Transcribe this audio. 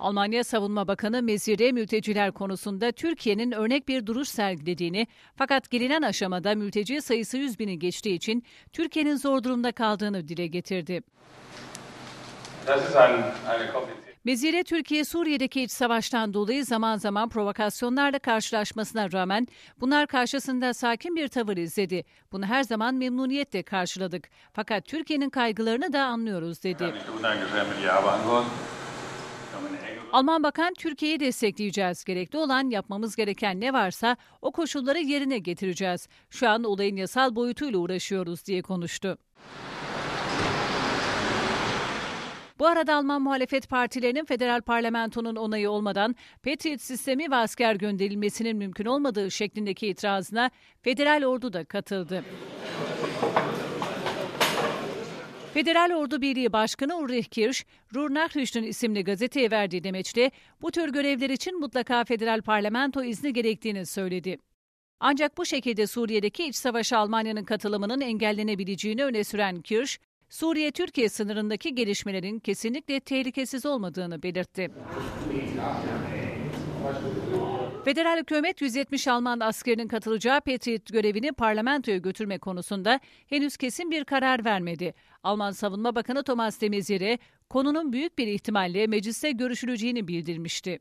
Almanya Savunma Bakanı Mezire mülteciler konusunda Türkiye'nin örnek bir duruş sergilediğini fakat gelinen aşamada mülteci sayısı 100 bini geçtiği için Türkiye'nin zor durumda kaldığını dile getirdi. Mezire Türkiye Suriye'deki iç savaştan dolayı zaman zaman provokasyonlarla karşılaşmasına rağmen bunlar karşısında sakin bir tavır izledi. Bunu her zaman memnuniyetle karşıladık. Fakat Türkiye'nin kaygılarını da anlıyoruz dedi. Alman Bakan Türkiye'yi destekleyeceğiz. Gerekli olan yapmamız gereken ne varsa o koşulları yerine getireceğiz. Şu an olayın yasal boyutuyla uğraşıyoruz diye konuştu. Bu arada Alman muhalefet partilerinin federal parlamentonun onayı olmadan Patriot sistemi ve asker gönderilmesinin mümkün olmadığı şeklindeki itirazına federal ordu da katıldı. Federal Ordu Birliği Başkanı Ulrich Kirsch, Ruhr Nachrichten isimli gazeteye verdiği demeçle bu tür görevler için mutlaka federal parlamento izni gerektiğini söyledi. Ancak bu şekilde Suriye'deki iç savaşa Almanya'nın katılımının engellenebileceğini öne süren Kirsch, Suriye-Türkiye sınırındaki gelişmelerin kesinlikle tehlikesiz olmadığını belirtti. Federal hükümet 170 Alman askerinin katılacağı Patriot görevini parlamentoya götürme konusunda henüz kesin bir karar vermedi. Alman Savunma Bakanı Thomas de Maizière konunun büyük bir ihtimalle mecliste görüşüleceğini bildirmişti.